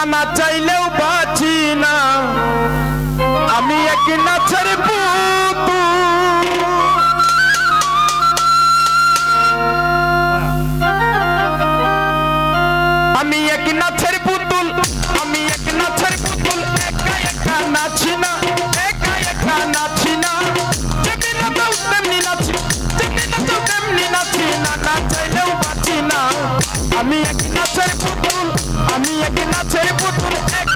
আল্লাহ না চাইলেও বাঁচি না। আমি এক নাচের আমি এক নাচের পুতুল, আমি এক নাচের পুতুল। একা একা নাচি না, একা একা নাচি না। যেমনি না তো তেমনি নাচি যেমনি না তো তেমনি নাচি না। না চাইলেও বাঁচি না। আমি এক নাচের পুতুল। আমি এক নাচের পুতুল একা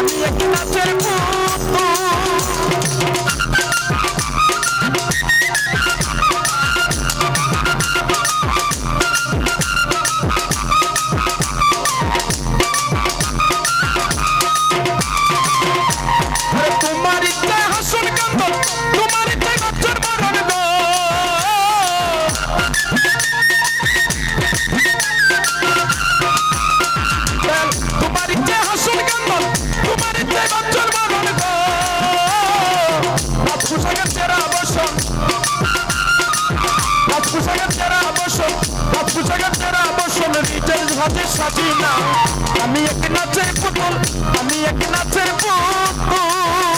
আমি এক নাচের পুতুল হাতে সাজি না আমি এক নাচের পুতুল আমি এক নাচের পুতুল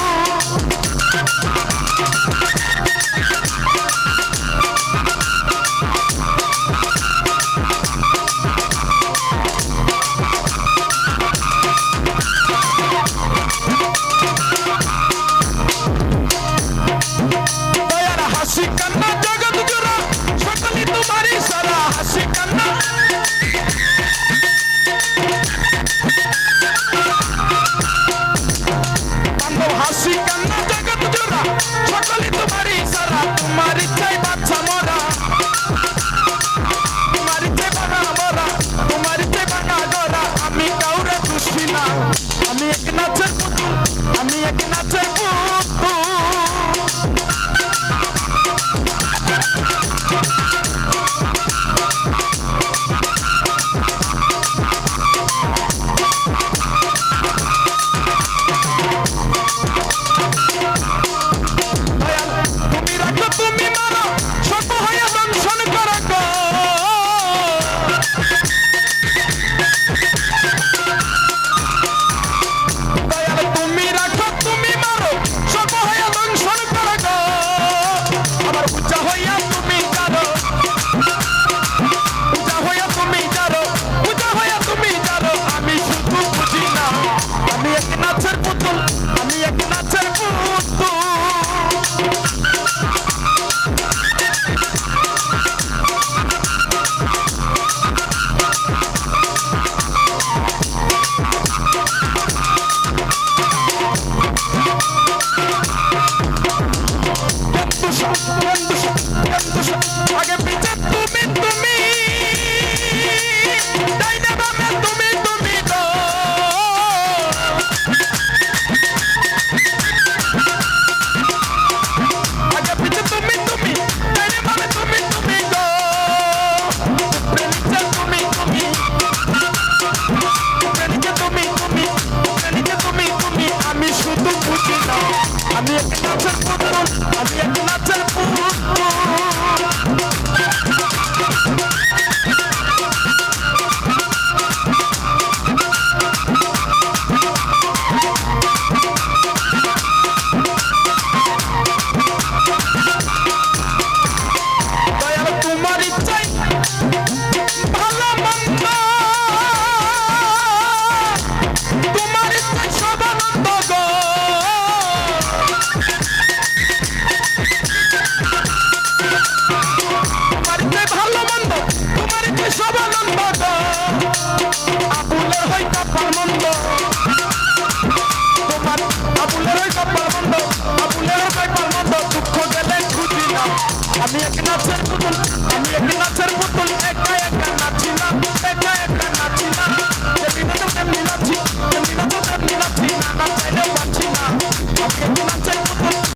আমি একটা